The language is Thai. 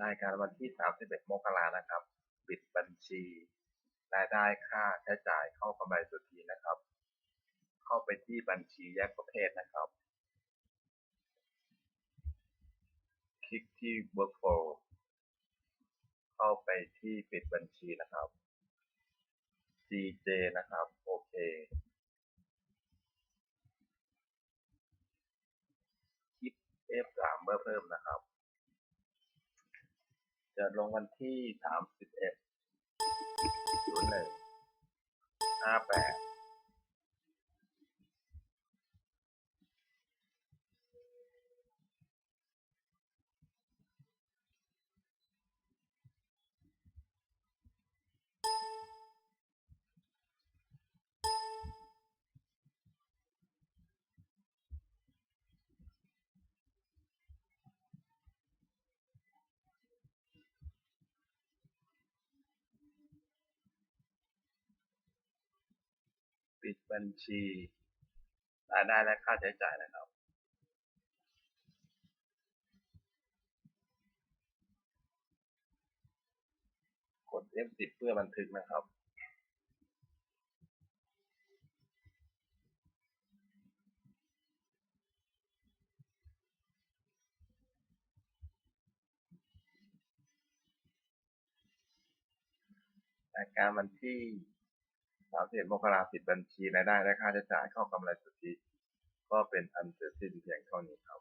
รายการวันที่ 31 มกรานะครับปิดบัญชี รายได้ค่าใช้จ่ายเข้ากำไรสุทธินะครับ เข้าไปที่บัญชีแยกประเภทนะครับ คลิกที่ workflow เข้าไปที่ปิดบัญชีนะครับ GJ นะครับ โอเคคลิป F3 เมื่อเพิ่มนะครับ จะลงวันที่31 01 58ปิด บัญชีรายได้และค่าใช้จ่ายนะครับ กด F10 เพื่อบันทึกนะครับรายการวันที่ สามกราปิดบัญชีรายได้และค่าใช้จ่ายเข้ากำไรสุทธิ ก็เป็นอันเสร็จสิ้นเพียงเท่านี้ครับ